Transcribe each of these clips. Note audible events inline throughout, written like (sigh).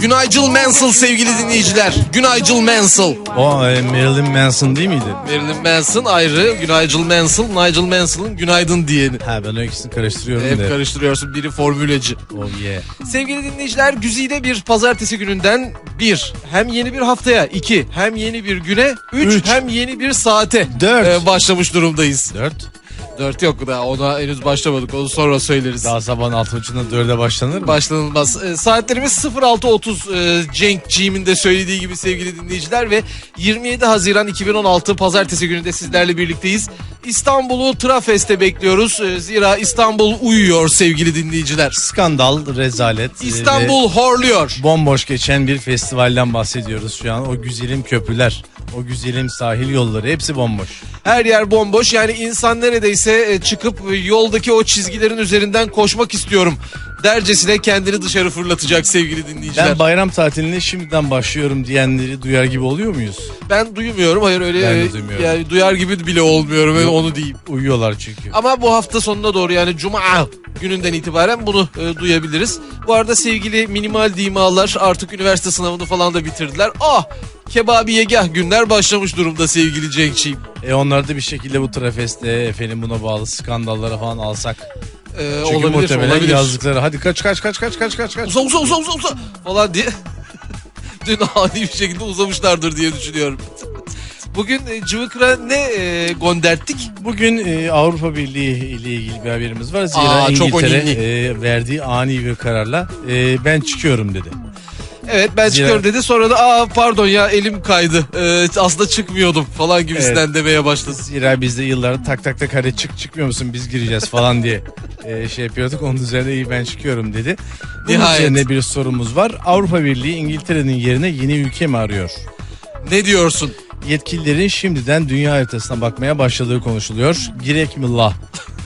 Günaycıl Mansell sevgili dinleyiciler. Günaycıl Mansell. O e, Marilyn Manson değil miydi? Marilyn Manson ayrı. Günaycıl Mansell. Nigel Mansell'ın günaydın diyeni. Ha ben o ikisini karıştırıyorum Hep da. karıştırıyorsun. Biri formüleci. Oh yeah. Sevgili dinleyiciler güzide bir pazartesi gününden bir hem yeni bir haftaya iki hem yeni bir güne üç, Üç. hem yeni bir saate Dört. e, başlamış durumdayız. Dört. Dört yok daha ona henüz başlamadık onu sonra söyleriz. Daha sabahın altı buçuğunda dörde başlanır mı? Başlanılmaz. E, saatlerimiz 06.30 e, Cenk Cim'in de söylediği gibi sevgili dinleyiciler ve 27 Haziran 2016 Pazartesi günü de sizlerle birlikteyiz. İstanbul'u Trafest'e bekliyoruz. E, zira İstanbul uyuyor sevgili dinleyiciler. Skandal, rezalet. e, İstanbul horluyor. ve bomboş geçen bir festivalden bahsediyoruz şu an. O güzelim köprüler, o güzelim sahil yolları hepsi bomboş. Her yer bomboş. Yani insan neredeyse e, çıkıp e, yoldaki o çizgilerin üzerinden koşmak istiyorum dercesine kendini dışarı fırlatacak sevgili dinleyiciler. Ben bayram tatiline şimdiden başlıyorum diyenleri duyar gibi oluyor muyuz? Ben duymuyorum. Hayır öyle Ben de duymuyorum. yani duyar gibi bile olmuyorum. Yok. onu diyeyim. Uyuyorlar çünkü. Ama bu hafta sonuna doğru yani cuma gününden itibaren bunu e, duyabiliriz. Bu arada sevgili minimal dimalar artık üniversite sınavını falan da bitirdiler. Ah kebabi yegah günler başlamış durumda sevgili Cenkçiğim. E onlar da bir şekilde bu trafeste efendim buna bağlı skandallara falan alsak. E, Çünkü olabilir muhtemelen olabilir. yazdıkları hadi kaç kaç kaç kaç kaç kaç kaç. Uza uza uza uza uza falan diye. (laughs) Dün ani bir şekilde uzamışlardır diye düşünüyorum. Bugün e, Cıvıkır'a ne e, gönderttik? Bugün e, Avrupa Birliği ile ilgili bir haberimiz var. Zira Aa, çok İngiltere önemli. e, verdiği ani bir kararla e, ben çıkıyorum dedi. Evet ben Zira- çıkıyorum dedi sonra da aa pardon ya elim kaydı Ee, aslında çıkmıyordum falan gibisinden demeye başladı. Zira biz de yıllarda tak tak tak hadi çık çıkmıyor musun biz gireceğiz falan diye e, şey yapıyorduk. Onun üzerine iyi ben çıkıyorum dedi. Bunun Nihayet. üzerine bir sorumuz var. Avrupa Birliği İngiltere'nin yerine yeni ülke mi arıyor? Ne diyorsun? Yetkililerin şimdiden dünya haritasına bakmaya başladığı konuşuluyor. Girek mi la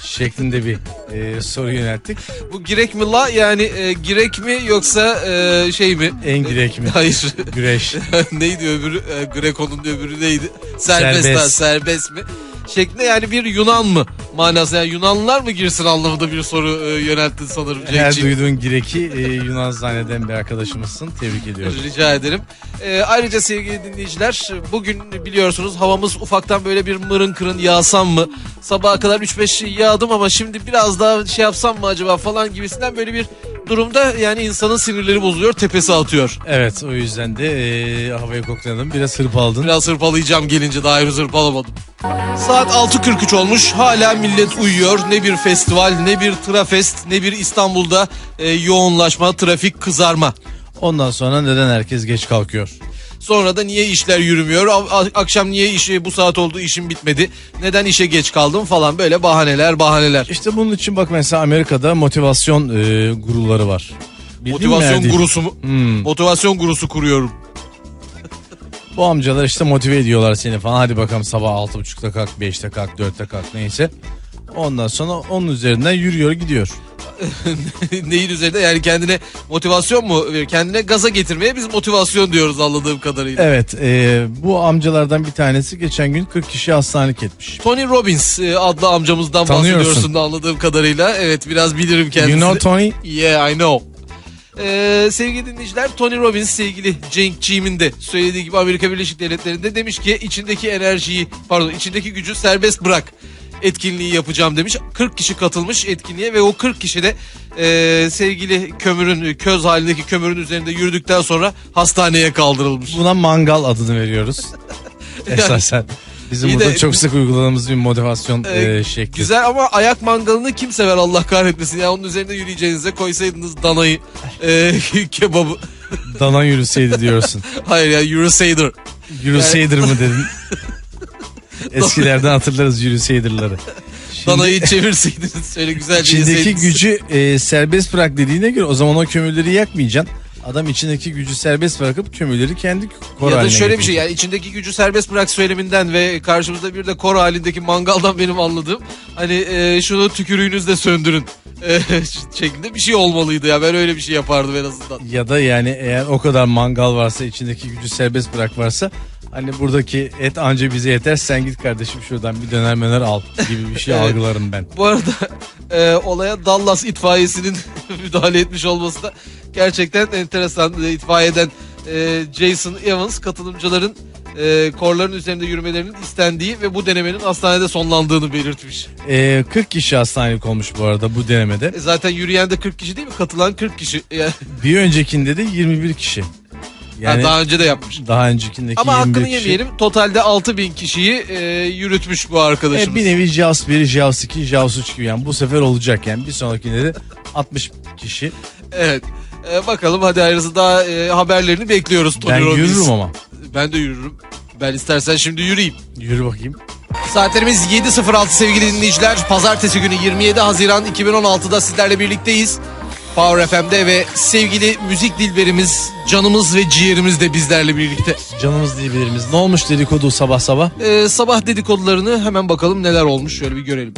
şeklinde bir e, soru yönelttik. Bu girek mi la yani e, girek mi yoksa e, şey mi? En girek mi? Hayır. Güreş. (laughs) neydi öbürü? E, Greco'nun öbürü neydi? Serbest. Serbest. ha, serbest mi? Şeklinde yani bir Yunan mı? Manası yani Yunanlılar mı girsin anlamında bir soru e, yönelttin sanırım Her Cenk'ciğim. duyduğun gireki e, Yunan zanneden bir arkadaşımızsın. Tebrik ediyorum. Rica ederim. Ee, ayrıca sevgili dinleyiciler bugün biliyorsunuz havamız ufaktan böyle bir mırın kırın yağsam mı? Sabaha kadar 3-5 yağdım ama şimdi biraz daha şey yapsam mı acaba falan gibisinden böyle bir durumda yani insanın sinirleri bozuluyor tepesi atıyor. Evet o yüzden de e, havayı kokladım. Biraz hırpaladın. Biraz hırpalayacağım gelince daha henüz hırpalamadım. Saat 6.43 olmuş hala millet uyuyor. Ne bir festival ne bir trafest ne bir İstanbul'da e, yoğunlaşma trafik kızarma. Ondan sonra neden herkes geç kalkıyor? Sonra da niye işler yürümüyor? Akşam niye işi bu saat oldu işim bitmedi? Neden işe geç kaldım falan böyle bahaneler bahaneler. İşte bunun için bak mesela Amerika'da motivasyon e, guruları var. Bildin Motivasyon gurusu mu? Hmm. Motivasyon gurusu kuruyorum. Bu amcalar işte motive ediyorlar seni falan. Hadi bakalım sabah 6.30'da kalk, 5'te kalk, 4'te kalk neyse. Ondan sonra onun üzerinden yürüyor gidiyor. (laughs) Neyin üzerinde yani kendine motivasyon mu? Kendine gaza getirmeye biz motivasyon diyoruz anladığım kadarıyla. Evet e, bu amcalardan bir tanesi geçen gün 40 kişi hastanelik etmiş. Tony Robbins e, adlı amcamızdan Tanıyorsun. bahsediyorsun da anladığım kadarıyla. Evet biraz bilirim kendisini. You know Tony? Yeah I know. Ee, sevgili dinleyiciler Tony Robbins sevgili Cenk Çiğim'in de söylediği gibi Amerika Birleşik Devletleri'nde demiş ki içindeki enerjiyi pardon içindeki gücü serbest bırak etkinliği yapacağım demiş. 40 kişi katılmış etkinliğe ve o 40 kişi de e, sevgili kömürün köz halindeki kömürün üzerinde yürüdükten sonra hastaneye kaldırılmış. Buna mangal adını veriyoruz. (laughs) Esasen. Bizim İyi burada de- çok sık uyguladığımız bir motivasyon Ee, e, şekli. Güzel ama ayak mangalını kim sever Allah kahretmesin ya onun üzerinde yürüyeceğinize koysaydınız danayı e, (laughs) kebabı. Dana yürüseydi diyorsun. (laughs) Hayır ya Eurocider. Yürüseydir mi dedin? (laughs) Eskilerden hatırlarız yürüseydirleri. Şimdi Danayı çevirseydiniz şöyle güzelce içindeki gücü e, serbest bırak dediğine göre o zaman o kömürleri yakmayacaksın. Adam içindeki gücü serbest bırakıp kömürleri kendi kor ya da şöyle bir şey getirecek. yani içindeki gücü serbest bırak söyleminden ve karşımızda bir de kor halindeki mangaldan benim anladığım hani e, şunu tükürüğünüzle söndürün e, (laughs) şeklinde bir şey olmalıydı ya ben öyle bir şey yapardım en azından. Ya da yani eğer o kadar mangal varsa içindeki gücü serbest bırak varsa Hani buradaki et anca bize yeter sen git kardeşim şuradan bir döner möner al gibi bir şey (laughs) Evet. algılarım ben. Bu arada e, olaya Dallas itfaiyesinin (laughs) müdahale etmiş olması da gerçekten enteresan. E, itfaiyeden e, Jason Evans katılımcıların e, korların üzerinde yürümelerinin istendiği ve bu denemenin hastanede sonlandığını belirtmiş. Ee, 40 kişi hastanelik olmuş bu arada bu denemede. E, zaten yürüyen de 40 kişi değil mi? Katılan 40 kişi. Yani, Bir öncekinde de 21 kişi. Yani ha, daha önce de yapmış. daha öncekindeki Ama 21 hakkını kişi. yemeyelim. Totalde 6000 kişiyi e, yürütmüş bu E, arkadaşımız. bir nevi Jaws 1, Jaws 2, Jaws 3 gibi yani bu sefer olacak yani bir sonrakinde de 60 kişi. Evet. E, bakalım hadi ayrısı daha e, haberlerini bekliyoruz. Tony Ben Robbins. yürürüm ama. Ben de yürürüm. Ben istersen şimdi yürüyeyim. Yürü bakayım. Saatlerimiz 7.06 sevgili dinleyiciler. Pazartesi günü 27 Haziran 2016'da sizlerle birlikteyiz. Power FM'de ve sevgili müzik dilberimiz, canımız ve ciğerimiz de bizlerle birlikte. Canımız diyebiliriz. Ne olmuş dedikodu sabah sabah? Ee, sabah dedikodularını hemen bakalım neler olmuş şöyle bir görelim.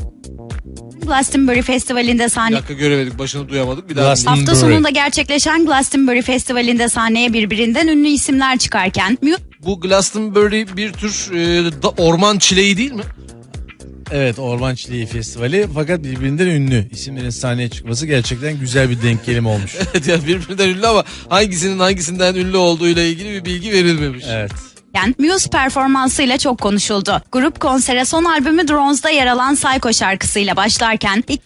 Glastonbury Festivali'nde Bir sahne dakika göremedik başını duyamadık bir daha. Dinleyelim. Hafta Glastonbury. sonunda gerçekleşen Glastonbury Festivali'nde sahneye birbirinden ünlü isimler çıkarken Bu Glastonbury bir tür e, da- orman çileği değil mi? Evet Orman Çileği Festivali fakat birbirinden ünlü isimlerin sahneye çıkması gerçekten güzel bir denk gelim olmuş. (laughs) Evet yani birbirinden ünlü ama hangisinin hangisinden ünlü olduğuyla ilgili bir bilgi verilmemiş. Evet. Muse performansıyla çok konuşuldu. Grup konsere son albümü Drones'da yer alan Psycho şarkısıyla başlarken ilk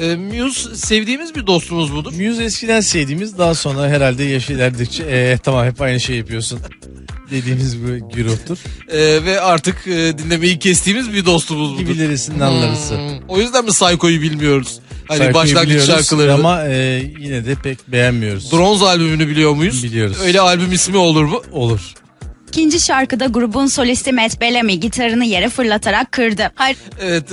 E, Muse sevdiğimiz bir dostumuz mudur? Muse eskiden sevdiğimiz daha sonra herhalde yaş ilerledikçe "Ee, tamam hep aynı şey yapıyorsun dediğimiz bir güruhtur. E, ve artık e, dinlemeyi kestiğimiz bir dostumuz mudur? Gibilerinden larısı. Hmm, O yüzden mi Psycho'yu bilmiyoruz? Hani Psycho'yu başlangıç biliyoruz şarkıları. Ama e, yine de pek beğenmiyoruz. Bronz albümünü biliyor muyuz? Biliyoruz. Öyle albüm ismi olur mu? Olur. İkinci şarkıda grubun solisti Matt Bellamy gitarını yere fırlatarak kırdı. Hayır, Evet.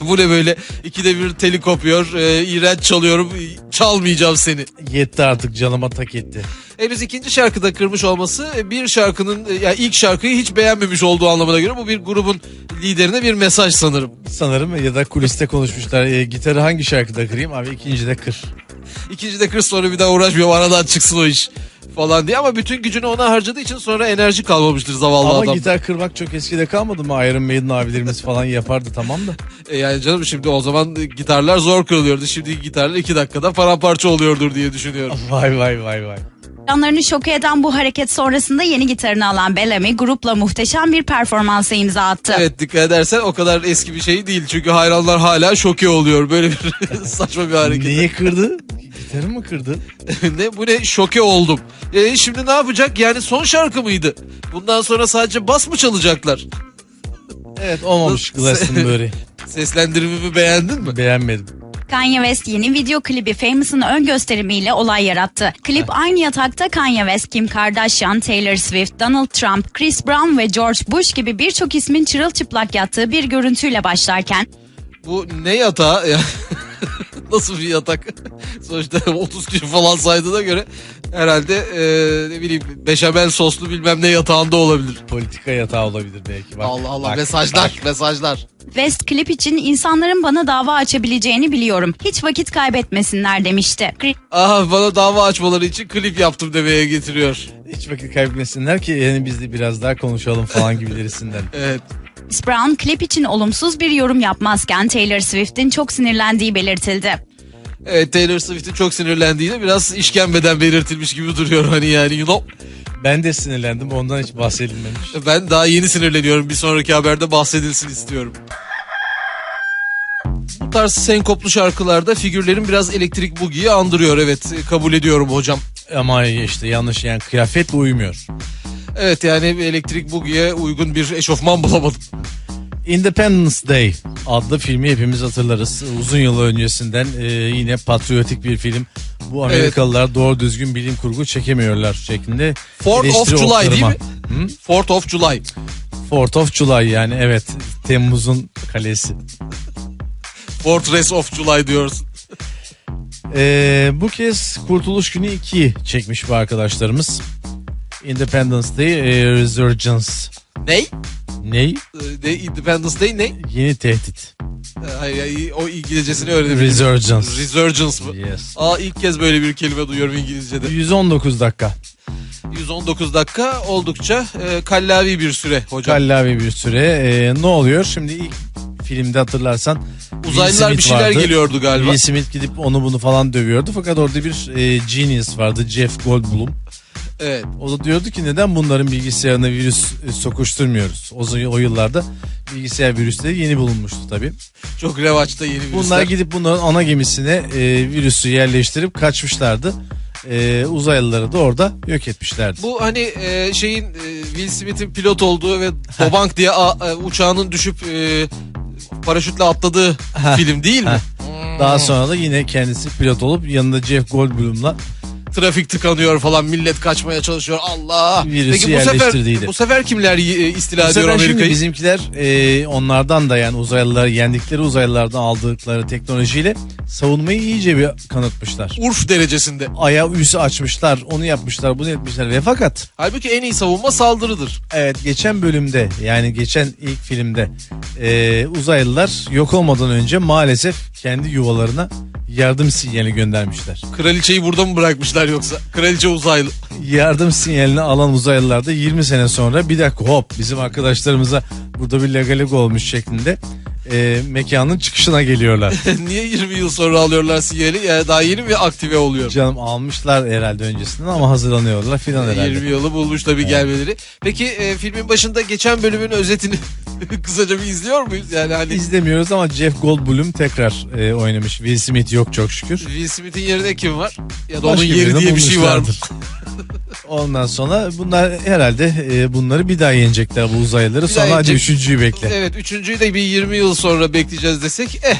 (laughs) Bu ne böyle? İkide bir teli kopuyor. E, iğrenç çalıyorum. Çalmayacağım seni. Yetti artık canıma tak etti. E biz ikinci şarkıda kırmış olması e, bir şarkının e, yani ilk şarkıyı hiç beğenmemiş olduğu anlamına göre bu bir grubun liderine bir mesaj sanırım. Sanırım ya da kuliste konuşmuşlar. E, gitarı hangi şarkıda kırayım? Abi ikinci de kır. İkinci de kır sonra bir daha uğraşmıyor aradan çıksın o iş falan diye ama bütün gücünü ona harcadığı için sonra enerji kalmamıştır zavallı Ama adam. gitar kırmak çok eskide kalmadı mı? Iron Maiden abilerimiz falan yapardı tamam da. E yani canım şimdi o zaman gitarlar zor kırılıyordu. Şimdi gitarlar iki dakikada paramparça oluyordur diye düşünüyorum. (laughs) Vay vay vay vay. Yanlarını şok eden bu hareket sonrasında yeni gitarını alan Bellamy grupla muhteşem bir performansa imza attı. Evet dikkat edersen o kadar eski bir şey değil. Çünkü hayranlar hala şoke oluyor. Böyle bir (laughs) saçma bir hareket. Niye kırdı? Gitarı mı kırdı? ne bu ne şoke oldum. E şimdi ne yapacak? Yani son şarkı mıydı? Bundan sonra sadece bas mı çalacaklar? Evet olmamış Glastonbury. (laughs) Seslendirimimi beğendin mi? Beğenmedim. Kanye West yeni video klibi Famous'ın ön gösterimiyle olay yarattı. Klip aynı yatakta Kanye West, Kim Kardashian, Taylor Swift, Donald Trump, Chris Brown ve George Bush gibi birçok ismin çırılçıplak yattığı bir görüntüyle başlarken Bu ne yatağı? Ya, (laughs) Nasıl bir yatak? (laughs) Sonuçta 30 kişi falan saydığına göre herhalde e, ne bileyim beşamel soslu bilmem ne yatağında olabilir. Politika yatağı olabilir belki. Bak, Allah Allah bak, mesajlar bak. mesajlar. West klip için insanların bana dava açabileceğini biliyorum. Hiç vakit kaybetmesinler demişti. Aha bana dava açmaları için klip yaptım demeye getiriyor. Hiç vakit kaybetmesinler ki yani biz de biraz daha konuşalım falan gibilerisinden. (laughs) Evet. Brown klip için olumsuz bir yorum yapmazken Taylor Swift'in çok sinirlendiği belirtildi. Evet Taylor Swift'in çok sinirlendiğini biraz işkembeden belirtilmiş gibi duruyor hani yani you know. Ben de sinirlendim ondan hiç bahsedilmemiş. Ben daha yeni sinirleniyorum. Bir sonraki haberde bahsedilsin istiyorum. Bu tarz senkoplu şarkılarda figürlerin biraz elektrik bugiyi andırıyor. Evet kabul ediyorum hocam. Ama işte yanlış yani kıyafetle uymuyor. Evet yani elektrik bugiye uygun bir eşofman bulamadım. Independence Day adlı filmi hepimiz hatırlarız. Uzun yıl öncesinden e, yine patriotik bir film. Bu Amerikalılar doğru düzgün bilim kurgu çekemiyorlar şeklinde. Fourth of July değil oklarıma. mi? Fourth of July. Fourth of July yani evet Temmuz'un kalesi. Fortress of July diyorsun. E, bu kez Kurtuluş Günü 2 çekmiş bu arkadaşlarımız. Independence Day e, Resurgence. Ney? Ney? Ee, Ne? Independence Day ne? Yeni tehdit. Ee, Hayır, hayır, o İngilizcesini öğrenebilirim. Resurgence. Resurgence mı? Yes. Aa ilk kez böyle bir kelime duyuyorum İngilizce'de. 119 dakika. 119 dakika oldukça e, kallavi bir süre hocam. Kallavi bir süre. Ee, ne oluyor? Şimdi ilk filmde hatırlarsan Uzaylılar bir şeyler vardı. geliyordu galiba. Will Smith gidip onu bunu falan dövüyordu. Fakat orada bir e, genius vardı. Jeff Goldblum. Evet. O da diyordu ki neden bunların bilgisayarına virüs sokuşturmuyoruz? O, o yıllarda bilgisayar virüsleri yeni bulunmuştu tabii. Çok revaçta yeni virüsler. Bunlar gidip bunların ana gemisine e, virüsü yerleştirip kaçmışlardı. E, uzaylıları da orada yok etmişlerdi. Bu hani e, şeyin e, Will Smith'in pilot olduğu ve Bobank diye a- e, uçağının düşüp e, paraşütle atladığı film değil mi? Daha sonra da yine kendisi pilot olup yanında Jeff Goldblum'la Trafik tıkanıyor falan millet kaçmaya çalışıyor. Allah. Virüsü Peki bu sefer yerleştirdiydi. bu sefer kimler e, istila Bu ediyor sefer şimdi Amerika'yı? bizimkiler e, onlardan da yani uzaylıları yendikleri uzaylılardan aldıkları teknolojiyle savunmayı iyice bir kanıtmışlar. Urf derecesinde. Aya üsü açmışlar, onu yapmışlar, bunu etmişler ve fakat Halbuki en iyi savunma saldırıdır. evet geçen bölümde yani geçen ilk filmde e, uzaylılar yok olmadan önce maalesef kendi yuvalarına yardım sinyali göndermişler. Kraliçeyi burada mı bırakmışlar yoksa? Kraliçe uzaylı. Yardım sinyalini alan uzaylılar da 20 sene sonra bir dakika hop bizim arkadaşlarımıza burada bir legalık olmuş şeklinde e, mekanın çıkışına geliyorlar. (laughs) Niye 20 yıl sonra alıyorlar sinyali? Yani daha yeni mi aktive oluyor? Canım almışlar herhalde öncesinden ama hazırlanıyorlar filan herhalde. 20 yılı bulmuş tabii gelmeleri. Peki e, filmin başında geçen bölümün özetini (laughs) kısaca bir izliyor muyuz? Yani hani İzlemiyoruz ama Jeff Goldblum tekrar e, oynamış. Will Smith yok çok şükür. Will Smith'in yerine kim var? Ya da onun Başka yeri birini diye bir şey var mı? (laughs) Ondan sonra bunlar herhalde e, bunları bir daha yenecekler bu uzaylıları. Bir daha Sonra hadi yenecek. üçüncüyü bekle. Evet üçüncüyü de bir 20 yıl sonra bekleyeceğiz desek eh.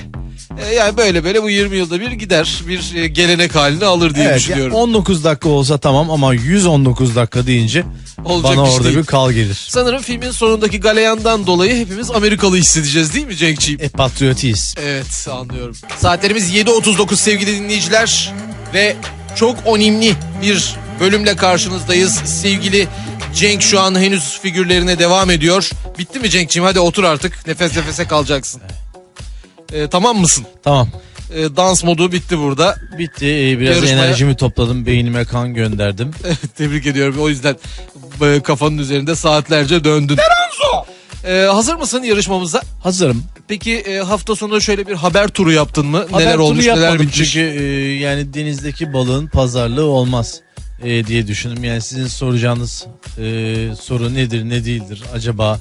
E, yani böyle böyle bu 20 yılda bir gider. Bir e, gelenek halini alır diye Evet, düşünüyorum. ya 19 dakika olsa tamam ama 119 dakika deyince Olacak bana iş orada değil. bir kal gelir. Sanırım filmin sonundaki galeyandan dolayı hepimiz Amerikalı hissedeceğiz değil mi Cenk'ciğim? E patriotiyiz. Evet anlıyorum. Saatlerimiz 7.39 sevgili dinleyiciler ve çok önemli bir bölümle karşınızdayız. Sevgili Cenk şu an henüz figürlerine devam ediyor. Bitti mi Cenk'ciğim hadi otur artık nefes nefese kalacaksın. Ee, tamam mısın? Tamam. Ee, dans modu bitti burada. Bitti. E, biraz Yarışmaya- enerjimi topladım. Beynime kan gönderdim. (laughs) Tebrik ediyorum. O yüzden e, kafanın üzerinde saatlerce döndün. Ee, hazır mısın yarışmamıza? Hazırım. Peki e, hafta sonu şöyle bir haber turu yaptın mı? Haber neler turu olmuş neler yapmadım bitmiş? Çünkü e, yani denizdeki balığın pazarlığı olmaz e, diye düşündüm. Yani sizin soracağınız e, soru nedir ne değildir acaba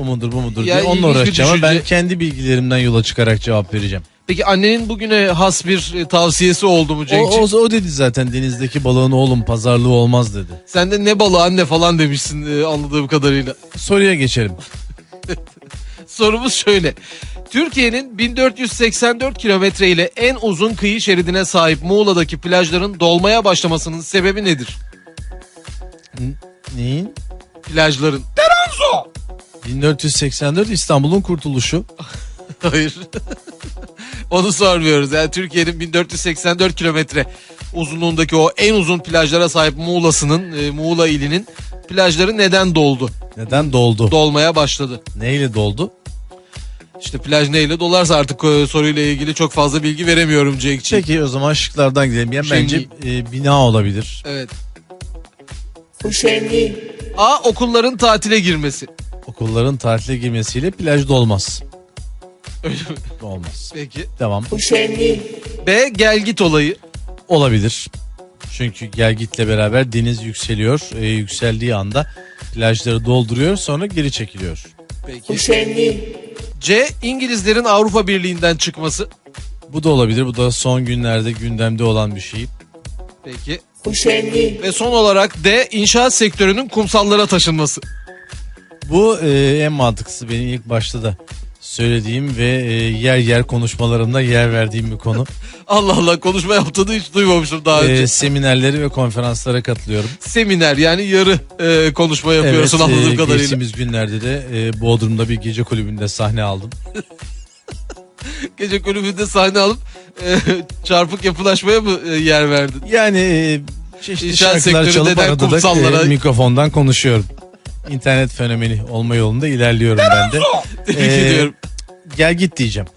o mudur bu mudur Ya diye onunla ilginç bir uğraşacağım ama ben düşünce. kendi bilgilerimden yola çıkarak cevap vereceğim. Peki annenin bugüne has bir e, tavsiyesi oldu mu O, Cenk'ciğim? o, o dedi zaten denizdeki balığın oğlum pazarlığı olmaz dedi. Sen de ne balığı anne falan demişsin e, anladığım kadarıyla. Soruya geçelim. (laughs) Sorumuz şöyle. Türkiye'nin 1484 kilometre ile en uzun kıyı şeridine sahip Muğla'daki plajların dolmaya başlamasının sebebi nedir? Neyin? Plajların. 1484 İstanbul'un kurtuluşu. (laughs) Hayır. Onu sormuyoruz. Yani Türkiye'nin 1484 kilometre uzunluğundaki o en uzun plajlara sahip Muğla'sının, e, Muğla ilinin plajları neden doldu? Neden doldu? Dolmaya başladı. Neyle doldu? İşte plaj neyle dolarsa artık e, soruyla ilgili çok fazla bilgi veremiyorum Cenk'ciğim. Peki o zaman şıklardan gidelim. Yani Şimdi- bence e, bina olabilir. Evet. A. Okulların tatile girmesi. Okulların tatile girmesiyle plaj dolmaz. Öyle mi? Olmaz. Peki. Devam. B. Gel git olayı. Olabilir. Çünkü gelgitle beraber deniz yükseliyor. E, yükseldiği anda plajları dolduruyor sonra geri çekiliyor. Peki. C. İngilizlerin Avrupa Birliği'nden çıkması. Bu da olabilir. Bu da son günlerde gündemde olan bir şey. Peki. Ve son olarak D. inşaat sektörünün kumsallara taşınması. Bu e, en mantıklısı benim ilk başta da söylediğim ve e, yer yer konuşmalarımda yer verdiğim bir konu. (laughs) Allah Allah konuşma yaptığını hiç duymamışım daha önce. E, seminerleri ve konferanslara katılıyorum. Seminer yani yarı e, konuşma yapıyorsun evet, anladığım e, kadarıyla. geçtiğimiz günlerde de e, Bodrum'da bir gece kulübünde sahne aldım. (laughs) Gece kulübünde sahne alıp e, (laughs) çarpık yapılaşmaya mı e, yer verdin? Yani e, çeşitli İnşaat şarkılar çalıp arada da e, mikrofondan konuşuyorum. İnternet fenomeni olma yolunda ilerliyorum ben de. Ee. Gel git diyeceğim.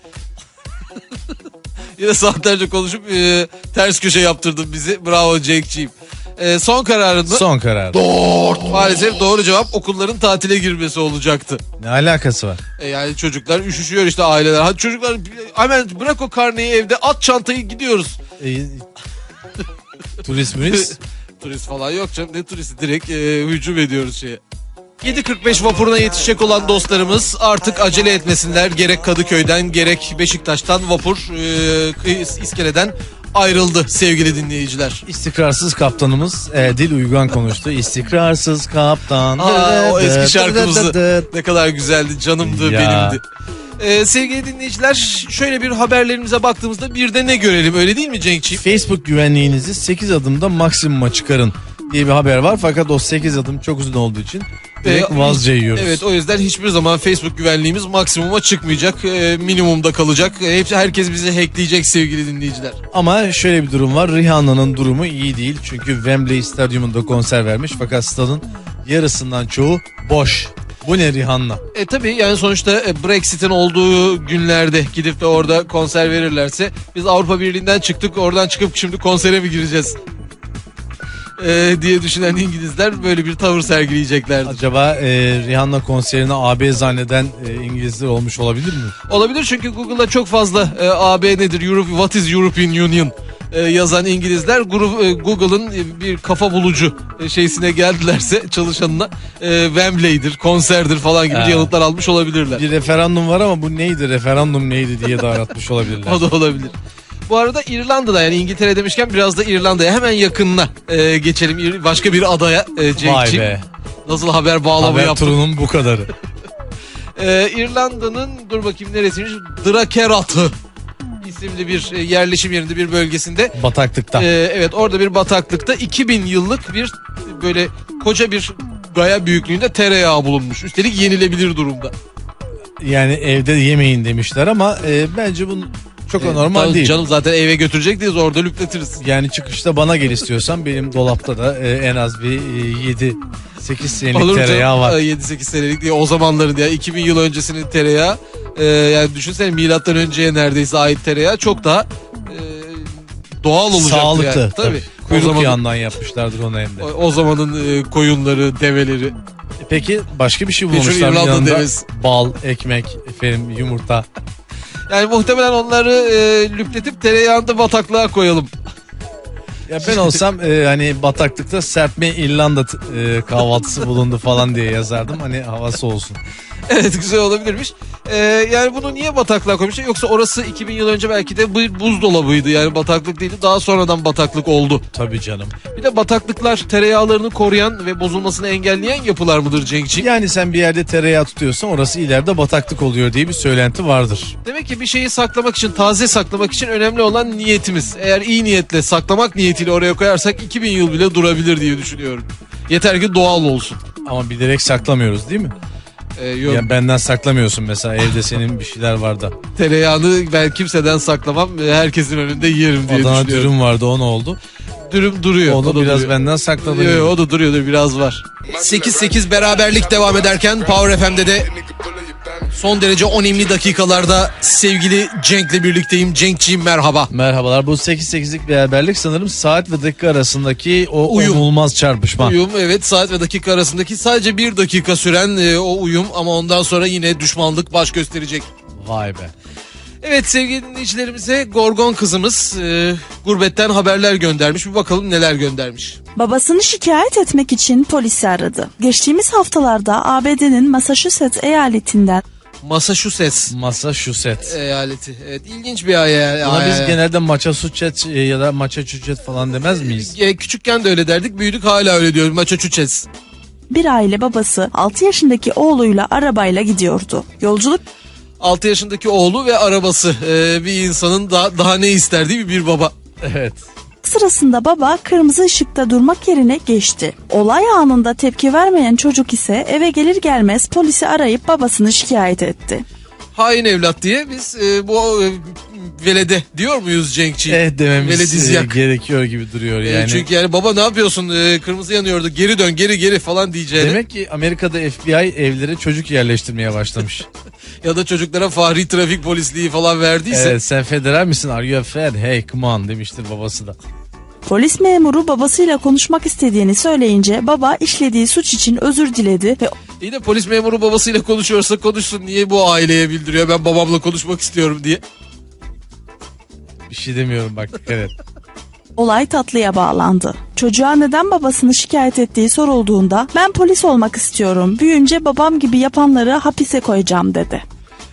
Yine saatlerce konuşup e, ters köşe yaptırdın bizi. Bravo Cenk'ciğim. Ee, son kararın mı? Son karar. Maalesef doğru cevap okulların tatile girmesi olacaktı. Ne alakası var? E yani çocuklar üşüşüyor işte aileler. Hadi çocuklar hemen bırak o karneyi evde at çantayı gidiyoruz. E, turist mürist. (laughs) Turist falan yok canım ne turisti direkt e, hücum ediyoruz şeye. 7.45 vapuruna yetişecek olan dostlarımız artık acele etmesinler. Gerek Kadıköy'den gerek Beşiktaş'tan vapur e, iskeleden ayrıldı sevgili dinleyiciler. İstikrarsız kaptanımız e, dil uygan konuştu. İstikrarsız kaptan. Aa, o eski şarkımızı ne kadar güzeldi canımdı Ya. benimdi. Ee, sevgili dinleyiciler şöyle bir haberlerimize baktığımızda bir de ne görelim öyle değil mi Cenkçiğim? Facebook güvenliğinizi 8 adımda maksimuma çıkarın diye bir haber var. Fakat o 8 adım çok uzun olduğu için direkt Ee, vazgeçiyoruz. Evet o yüzden hiçbir zaman Facebook güvenliğimiz maksimuma çıkmayacak. e, minimumda kalacak. E, hepsi herkes bizi hackleyecek sevgili dinleyiciler. Ama şöyle bir durum var. Rihanna'nın durumu iyi değil. Çünkü Wembley Stadyumunda konser vermiş. Fakat stadın yarısından çoğu boş. Bu ne Rihanna? E tabii yani sonuçta e, Brexit'in olduğu günlerde gidip de orada konser verirlerse biz Avrupa Birliği'nden çıktık oradan çıkıp şimdi konsere mi gireceğiz? E, diye düşünen İngilizler böyle bir tavır sergileyeceklerdir. Acaba e, Rihanna konserini AB zanneden e, İngilizler olmuş olabilir mi? Olabilir çünkü Google'da çok fazla e, AB nedir, Europe, what is European Union e, yazan İngilizler e, Google'ın e, bir kafa bulucu e, şeysine geldilerse (laughs) çalışanına e, Wembley'dir, konserdir falan gibi Ha. yanıtlar almış olabilirler. Bir referandum var ama bu neydi referandum neydi diye de aratmış (laughs) olabilirler. O da olabilir. Bu arada İrlanda'da yani İngiltere demişken biraz da İrlanda'ya hemen yakınına e, geçelim. Başka bir adaya e, Cenk'ciğim. Nasıl haber bağlama Haber yaptım. turunun bu kadarı. Ee, (laughs) İrlanda'nın dur bakayım neresiymiş? Drakeratı isimli bir e, yerleşim yerinde bir bölgesinde. Bataklıkta. Ee, evet orada bir bataklıkta 2000 yıllık bir böyle koca bir gaya büyüklüğünde tereyağı bulunmuş. Üstelik yenilebilir durumda. Yani evde yemeyin demişler ama e, bence bu çok Ee, normal tabii değil. Canım zaten eve götürecek değiliz orada lüpletiriz. Yani çıkışta bana gel istiyorsan benim dolapta da e, en az bir e, 7 8 senelik Olur tereyağı canım? var. Ee, 7-8 senelik diye o zamanların ya 2000 yıl öncesinin tereyağı. Ee, yani düşünsene milattan önceye neredeyse ait tereyağı çok daha e, doğal olacaktı Sağlıklı. yani. Tabii. O Kuyruk zamanın- yağından yapmışlardır onu hem de. O, o zamanın e, koyunları, develeri. E, Peki başka bir şey bulmuşlar yanında? devesi. Bal, ekmek, efendim yumurta. Yani muhtemelen onları e, lüpletip tereyağında bataklığa koyalım. Ya ben olsam e, hani bataklıkta serpme İrlanda e, kahvaltısı bulundu falan diye yazardım. Hani havası olsun. (laughs) evet güzel olabilirmiş. E, yani bunu niye bataklığa koymuşlar? Yoksa orası 2000 yıl önce belki de bir buzdolabıydı. Yani bataklık değildi. Daha sonradan bataklık oldu. Tabii canım. Bir de bataklıklar tereyağlarını koruyan ve bozulmasını engelleyen yapılar mıdır Cenkçi? Yani sen bir yerde tereyağı tutuyorsan orası ileride bataklık oluyor diye bir söylenti vardır. Demek ki bir şeyi saklamak için, taze saklamak için önemli olan niyetimiz. Eğer iyi niyetle saklamak niyetiyle oraya koyarsak 2000 yıl bile durabilir diye düşünüyorum. Yeter ki doğal olsun. Ama bilerek saklamıyoruz değil mi? Ee, yok, Ya benden saklamıyorsun mesela evde senin bir şeyler var da. tereyağını ben kimseden saklamam. e, Herkesin önünde yerim diye Adana düşünüyorum. dürüm vardı o ne oldu? Dürüm duruyor. Onu o da biraz duruyor. benden sakladın. Yo, yo, o da duruyordur biraz var. 8-8 beraberlik devam ederken Power FM'de de son derece önemli dakikalarda sevgili Cenk'le birlikteyim. Cenk'ciğim merhaba. Merhabalar bu 8-8'lik beraberlik sanırım saat ve dakika arasındaki o Uyum. umulmaz çarpışma. Uyum evet saat ve dakika arasındaki sadece bir dakika süren e, o uyum ama ondan sonra yine düşmanlık baş gösterecek. Vay be. Evet sevgili dinleyicilerimize Gorgon kızımız e, gurbetten haberler göndermiş. Bir bakalım neler göndermiş. Babasını şikayet etmek için polisi aradı. Geçtiğimiz haftalarda ABD'nin Massachusetts eyaletinden Massachusetts Massachusetts. eyaleti. Evet ilginç bir ay. Buna biz genelde maça suçet ya da maça çüçet falan demez miyiz? E, küçükken de öyle derdik. Büyüdük hala öyle diyoruz. Massachusetts. bir aile babası 6 yaşındaki oğluyla arabayla gidiyordu. Yolculuk 6 yaşındaki oğlu ve arabası. E, bir insanın daha, daha ne ister değil mi bir baba? Evet. sırasında baba kırmızı ışıkta durmak yerine geçti. Olay anında tepki vermeyen çocuk ise eve gelir gelmez polisi arayıp babasını şikayet etti. Hain evlat diye biz e, bu e, velede diyor muyuz Cenkçi? Eh dememiz e, gerekiyor gibi duruyor E, yani. çünkü yani baba ne yapıyorsun E, kırmızı yanıyordu geri dön geri geri falan diyeceğini. Demek ki Amerika'da FBI evlere çocuk yerleştirmeye başlamış. (laughs) Ya da çocuklara fahri trafik polisliği falan verdiyse. evet, sen federal misin? Are you a fed? Hey come on demiştir babası da. Polis memuru babasıyla konuşmak istediğini söyleyince baba işlediği suç için özür diledi ve İyi de polis memuru babasıyla konuşuyorsa konuşsun. Niye bu aileye bildiriyor ben babamla konuşmak istiyorum diye. Bir şey demiyorum bak dikkat et. olay tatlıya bağlandı. Çocuğa neden babasını şikayet ettiği sorulduğunda ben polis olmak istiyorum. Büyünce babam gibi yapanları hapise koyacağım dedi.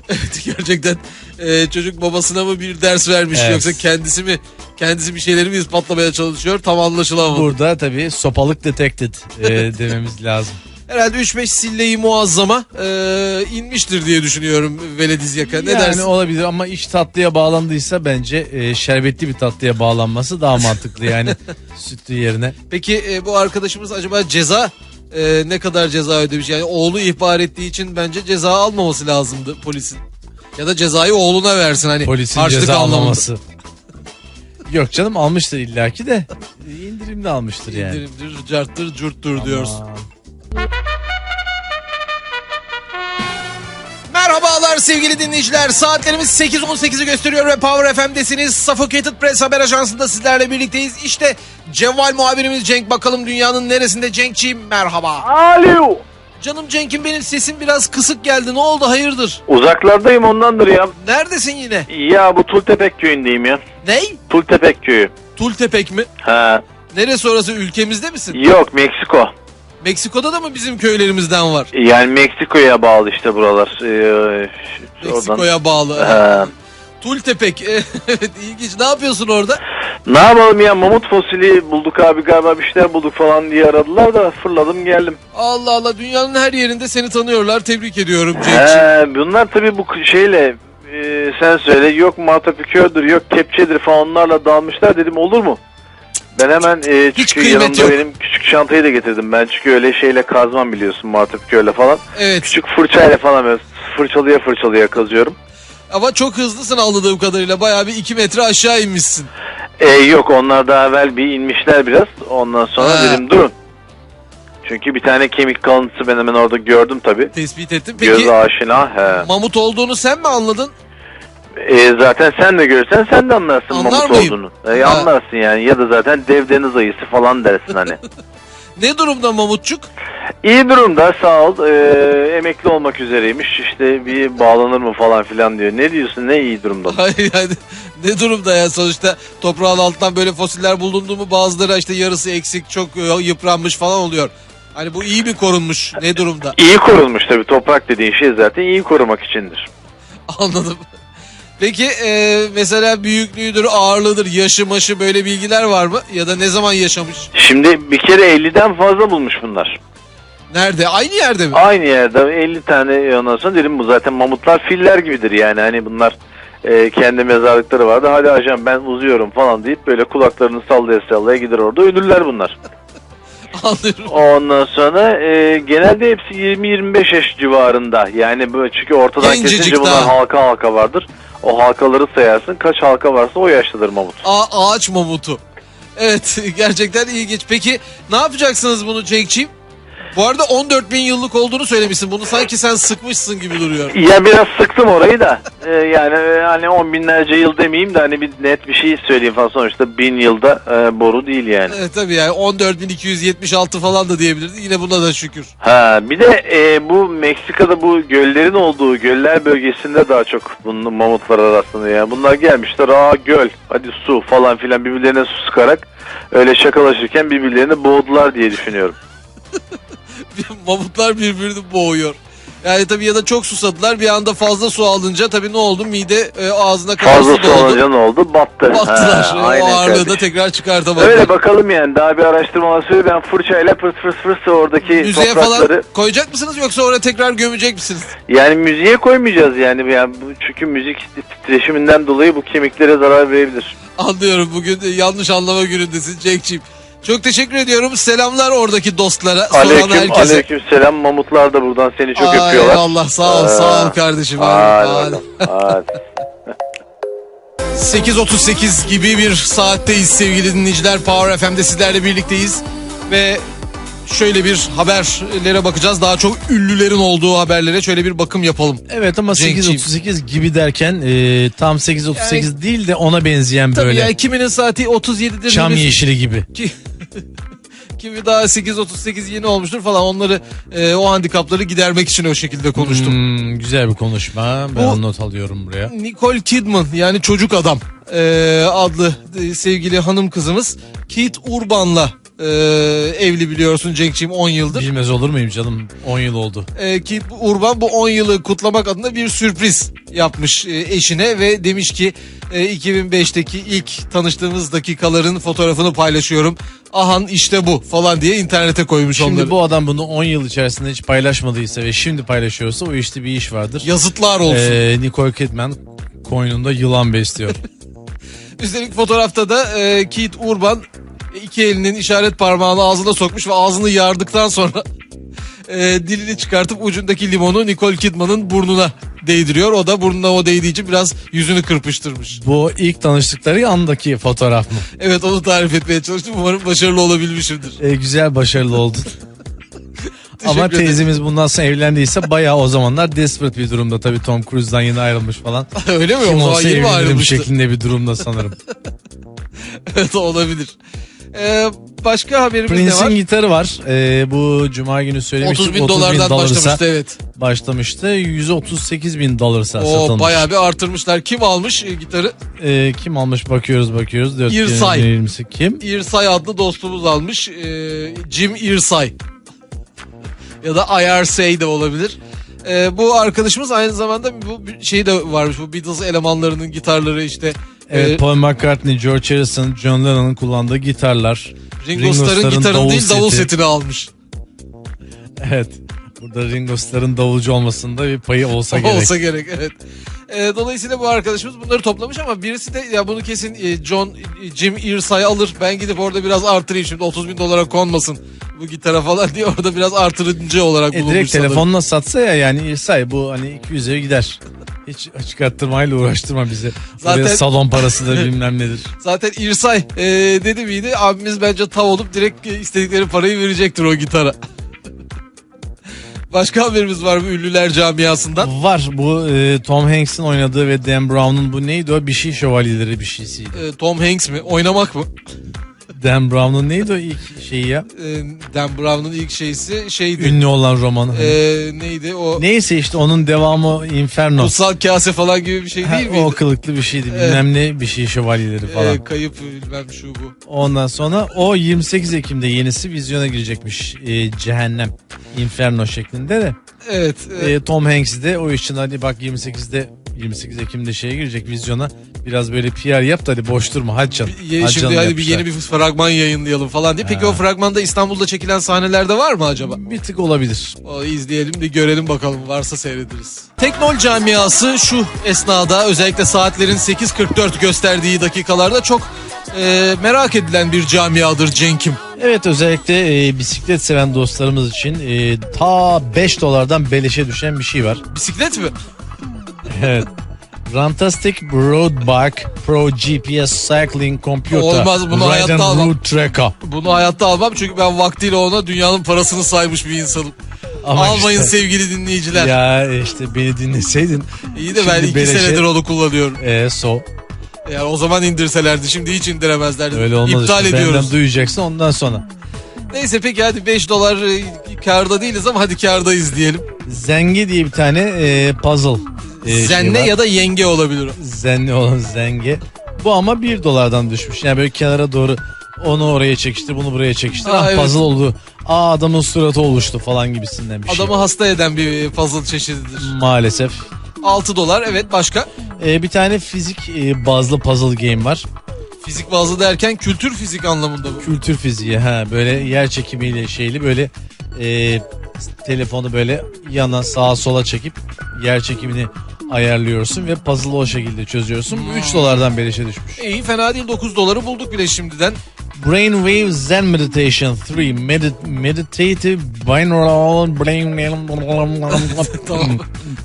Evet gerçekten e, çocuk babasına mı bir ders vermiş Evet. yoksa kendisi mi kendisi bir şeyleri mi ispatlamaya çalışıyor tam anlaşılamadı. Burada tabii sopalık detected e, dememiz lazım. Herhalde 3-5 silleyi muazzama e, inmiştir diye düşünüyorum Veledizyaka. Ne yani dersin? olabilir ama iş tatlıya bağlandıysa bence e, şerbetli bir tatlıya bağlanması daha mantıklı yani (laughs) sütlü yerine. Peki e, bu arkadaşımız acaba ceza e, ne kadar ceza ödemiş? Yani oğlu ihbar ettiği için bence ceza almaması lazımdı polisin. Ya da cezayı oğluna versin hani Polisin ceza anlamında. almaması. Yok canım almıştır illaki de (laughs) indirimli almıştır yani. İndirimdir, carttır, curttur. Aman. Merhabalar sevgili dinleyiciler. Saatlerimiz 8.18'i gösteriyor ve Power FM'desiniz. Suffocated Press haber ajansında sizlerle birlikteyiz. İşte Cevval muhabirimiz Cenk. Bakalım dünyanın neresinde Cenk'ciğim merhaba. Alo. Canım Cenk'im benim sesim biraz kısık geldi. Ne oldu hayırdır? Uzaklardayım ondandır ya. Neredesin yine? Ya bu Tultepek köyündeyim ya. Ney? Tultepek köyü. Tultepek mi? Ha. Neresi orası ülkemizde misin? Yok Meksiko. Meksiko'da da mı bizim köylerimizden var? Yani Meksiko'ya bağlı işte buralar. Ee. Meksiko'ya bağlı. Ha. Tultepek. (laughs) Evet ilginç. Ne yapıyorsun orada? Ne yapalım ya mamut fosili bulduk abi galiba bir şeyler bulduk falan diye aradılar da fırladım geldim. Allah Allah dünyanın her yerinde seni tanıyorlar. Tebrik ediyorum Cenk'ciğim. Bunlar tabii bu şeyle e, sen söyle yok matapikördür yok kepçedir falan onlarla dalmışlar dedim olur mu? Ben hemen e, Hiç çünkü kıymet yanımda yok. benim küçük çantayı da getirdim ben çünkü öyle şeyle kazmam biliyorsun matapikörle falan. Evet. Küçük fırçayla falan böyle fırçalıya fırçalıya kazıyorum. Ama çok hızlısın anladığım kadarıyla. Bayağı bir 2 metre aşağı inmişsin. E, yok onlar daha evvel bir inmişler biraz ondan sonra Ha. dedim durun. Çünkü bir tane kemik kalıntısı ben hemen orada gördüm tabii. Tespit ettim. Göz Peki aşina. He. mamut olduğunu sen mi anladın? E, zaten sen de görsen sen de anlarsın Anlar mamut mıyım? olduğunu. E, Ha. anlarsın yani ya da zaten dev deniz ayısı falan dersin hani. (laughs) Ne durumda mamutçuk? İyi durumda sağ ol. E, emekli olmak üzereymiş. İşte bir bağlanır mı falan filan diyor. Ne diyorsun ne iyi durumda. (laughs) Hayır yani ne durumda ya sonuçta toprağın altından böyle fosiller bulundu mu bazıları işte yarısı eksik çok e, yıpranmış falan oluyor. Hani bu iyi mi korunmuş? Ne durumda? İyi korunmuş tabii toprak dediğin şey zaten iyi korumak içindir. (laughs) Anladım. Peki e, mesela büyüklüğüdür, ağırlığıdır, yaşı maşı böyle bilgiler var mı? Ya da ne zaman yaşamış? Şimdi bir kere 50'den fazla bulmuş bunlar. Nerede? Aynı yerde mi? Aynı yerde 50 tane ondan sonra dedim bu zaten mamutlar filler gibidir yani hani bunlar e, kendi mezarlıkları vardı. Hadi ajan ben uzuyorum falan deyip böyle kulaklarını sallaya sallaya gider orada ölürler bunlar. (laughs) Anlıyorum. Ondan sonra e, genelde hepsi 20-25 yaş civarında. Yani böyle çünkü ortadan Gencecik kesince bunlar daha. halka halka vardır. O halkaları sayarsın. Kaç halka varsa o yaşlıdır mamut. A- ağaç mamutu. Evet (laughs) gerçekten ilginç. Peki ne yapacaksınız bunu Cenk'ciğim? Bu arada 14 bin yıllık olduğunu söylemişsin. Bunu sanki sen sıkmışsın gibi duruyor. Ya biraz sıktım orayı da. E, yani e, hani on binlerce yıl demeyeyim de hani bir net bir şey söyleyeyim falan sonuçta bin yılda e, boru değil yani. Evet tabii yani 14.276 falan da diyebilirdi. Yine buna da şükür. Ha bir de e, bu Meksika'da bu göllerin olduğu göller bölgesinde daha çok bunun mamutlara rastlanıyor. Yani bunlar gelmişler aa göl hadi su falan filan birbirlerine su sıkarak öyle şakalaşırken birbirlerini boğdular diye düşünüyorum. (laughs) (laughs) Mamutlar birbirini boğuyor. Yani tabii ya da çok susadılar. Bir anda fazla su alınca tabii ne oldu? Mide e, ağzına kadar Fazla su su doldu. alınca ne oldu? Battı. Battılar. Ha, o aynen ağırlığı da kardeşim. tekrar çıkartamadılar. Öyle bakalım yani daha bir araştırmalar söyle ben fırçayla fırs fırs fırs oradaki Müzeye toprakları falan koyacak mısınız yoksa oraya tekrar gömecek misiniz? yani müziğe koymayacağız yani, yani bu, çünkü müzik titreşiminden dolayı bu kemiklere zarar verebilir. Anlıyorum bugün yanlış anlama günündesin Cenk'ciğim. Çok teşekkür ediyorum. Selamlar oradaki dostlara, soran Aleyküm, herkese. aleyküm selam mamutlar da buradan seni çok Ay öpüyorlar. Allah sağ ol, Ee, sağ ol kardeşim. Hadi, Hadi. bakalım, hadi. 8.38 gibi bir saatteyiz sevgili dinleyiciler. Power FM'de sizlerle birlikteyiz. Ve şöyle bir haberlere bakacağız. Daha çok ünlülerin olduğu haberlere şöyle bir bakım yapalım. Evet ama Cenk'ciğim. 8.38 gibi derken e, tam 8.38 değil de ona benzeyen Tabii böyle ya kiminin saati 37'dir. çam yeşili gibi. Ki, (laughs) kimi daha 8.38 yeni olmuştur falan onları e, o handikapları gidermek için o şekilde konuştum. Hmm, güzel bir konuşma. Ben Bu- not alıyorum buraya. Nicole Kidman yani çocuk adam e, adlı e, sevgili hanım kızımız Keith Urban'la e, evli biliyorsun Cenk'ciğim 10 yıldır. Bilmez olur muyum canım? 10 yıl oldu. E, Keith Urban bu 10 yılı kutlamak adına bir sürpriz yapmış e, eşine ve demiş ki e, 2005'teki ilk tanıştığımız dakikaların fotoğrafını paylaşıyorum. Ahan işte bu falan diye internete koymuş Şimdi onları. bu adam bunu 10 yıl içerisinde hiç paylaşmadıysa ve şimdi paylaşıyorsa o işte bir iş vardır. Yazıtlar olsun. Ee, Nicole Kidman koynunda yılan besliyor. (laughs) Üstelik fotoğrafta da e, Keith Urban iki elinin işaret parmağını ağzına sokmuş ve ağzını yardıktan sonra (laughs) e, dilini çıkartıp ucundaki limonu Nicole Kidman'ın burnuna değdiriyor. O da burnuna o değdiği için biraz yüzünü kırpıştırmış. bu ilk tanıştıkları andaki fotoğraf mı? Evet onu tarif etmeye çalıştım. Umarım başarılı olabilmişimdir. Ee, güzel başarılı oldu. (laughs) Ama Teşekkür teyzemiz bundan sonra evlendiyse bayağı o zamanlar desperate bir durumda. Tabii Tom Cruise'dan yeni ayrılmış falan. (laughs) Öyle mi? Kim o zaman olsa yeni evlenirim ayrılmıştı? şeklinde bir durumda sanırım. evet olabilir. E, başka haberimiz ne var? Prince'in gitarı var. Ee, bu cuma günü söylemiştik. 30 bin dolardan dolarsa başlamıştı evet. başlamıştı. 138 bin dolarsa O satılmış. bayağı bir artırmışlar. Kim almış e, gitarı? Ee, kim almış bakıyoruz bakıyoruz. Dört İrsay. bin yirmisi kim? İrsay adlı dostumuz almış. Ee, Jim İrsay. ya da IRSA de olabilir. Ee, bu arkadaşımız aynı zamanda bu şey de varmış. Bu Beatles elemanlarının gitarları işte. Evet, e, Paul McCartney, George Harrison, John Lennon'ın kullandığı gitarlar. Ringo Starr'ın gitarını değil davul seti. setini almış. Evet. Burada Ringo Starr'ın davulcu olmasında bir payı olsa gerek. Olsa gerek evet. Ee, dolayısıyla bu arkadaşımız bunları toplamış ama birisi de ya bunu kesin e, John e, Jim Irsay alır. Ben gidip orada biraz artırayım şimdi 30 bin dolara konmasın bu gitara falan diye orada biraz artırıcı olarak E bulunmuş direkt sanırım. telefonla satsa ya yani İrsay bu hani 200'e gider. Hiç çıkarttırmayla uğraştırma bizi. Zaten- Zaten... salon parası da (laughs) bilmem nedir. Zaten İrsay e, dedi miydi abimiz bence tav olup direkt e, istedikleri parayı verecektir o gitara. Başka haberimiz var mı ünlüler camiasından? Var bu e, Tom Hanks'in oynadığı ve Dan Brown'un bu neydi o bir şey şövalyeleri bir şeysiydi. E, Tom Hanks mi? Oynamak mı? Dan Brown'un neydi o ilk şeyi ya? E, Dan Brown'un ilk şeysi şeydi. Ünlü olan romanı. E, neydi o? Neyse işte onun devamı Inferno. Kutsal kase falan gibi bir şey Ha, değil miydi? o kılıklı bir şeydi. Bilmem ne bir şey şövalyeleri falan. E, kayıp bilmem şu bu. Ondan sonra o 28 Ekim'de yenisi vizyona girecekmiş. E, cehennem. Inferno şeklinde de. Evet. E, Tom Hanks de o için hadi bak 28'de 28 Ekim'de şeye girecek vizyona. Biraz böyle PR yap da hadi boş durma hadi canım. ye- Hadi şimdi hadi bir yapmışlar. yeni bir fragman yayınlayalım falan diye. Peki o fragmanda İstanbul'da çekilen sahnelerde var mı acaba? Bir tık olabilir. O izleyelim de görelim bakalım varsa seyrederiz. Teknol camiası şu esnada özellikle saatlerin 8.44 gösterdiği dakikalarda çok e, merak edilen bir camiadır Cenk'im. Evet özellikle e, bisiklet seven dostlarımız için e, ta 5 dolardan beleşe düşen bir şey var. Bisiklet mi? Evet. Rantastic Road Bike Pro GPS Cycling Computer. Olmaz, bunu Ride hayatta almam. Route Tracker. Bunu hayatta almam çünkü ben vaktiyle ona dünyanın parasını saymış bir insanım. Ama Almayın işte- sevgili dinleyiciler. Ya işte beni dinleseydin. İyi de ben iki beleşe- senedir onu kullanıyorum. E, so Yani o zaman indirselerdi şimdi hiç indiremezlerdi. öyle olmaz İptal işte. ediyoruz. Benden duyacaksın ondan sonra. Neyse peki hadi 5 dolar e, karda değiliz ama hadi kardayız diyelim. Zenge diye bir tane e, puzzle. E, şey Zenne var. ya da yenge olabilir o. Zenni olan zenge. Bu ama 1 dolardan düşmüş. Yani böyle kenara doğru onu oraya çekiştir bunu buraya çekiştir. Aa, ah evet. puzzle oldu. Aa adamın suratı oluştu falan gibisinden bir Adamı şey. hasta eden bir puzzle çeşididir. Maalesef. 6 dolar evet başka. E, bir tane fizik e, bazlı puzzle game var. Fizik bazlı derken kültür fizik anlamında bu. Kültür fiziği ha böyle yer çekimiyle şeyli böyle e, telefonu böyle yana sağa sola çekip yer çekimini ayarlıyorsun ve puzzle'ı o şekilde çözüyorsun. Bu 3 dolardan beleşe düşmüş. İyi fena değil 9 doları bulduk bile şimdiden. Brainwave Zen Meditation 3 Medi- Meditative Binaural Brain (laughs) Tamam.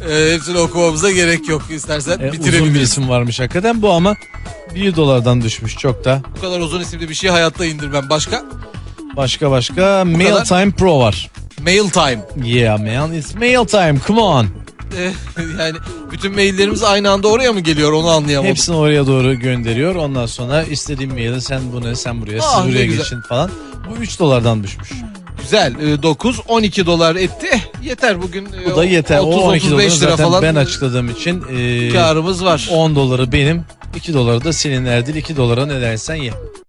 Ee, hepsini okumamıza gerek yok istersen E, uzun bir bitirebiliriz. isim varmış hakikaten bu ama 1 dolardan düşmüş çok da. Bu kadar uzun isimli bir şey hayatta indirmem. Başka? Başka başka Mail kadar. Time Pro var. Mail time. Yeah man it's mail time come on. Ee, (laughs) yani bütün maillerimiz aynı anda oraya mı geliyor onu anlayamadım. Hepsini oraya doğru gönderiyor. Ondan sonra istediğin maili sen bunu sen buraya Ah, siz ne buraya güzel. geçin falan. Bu 3 dolardan düşmüş. Güzel. Ee, 9 12 dolar etti. Yeter bugün. e, Bu da yeter. O 12 doları 35 lira zaten falan ben açıkladığım için e, karımız var. 10 doları benim 2 doları da senin Erdil 2 dolara ne dersen ye.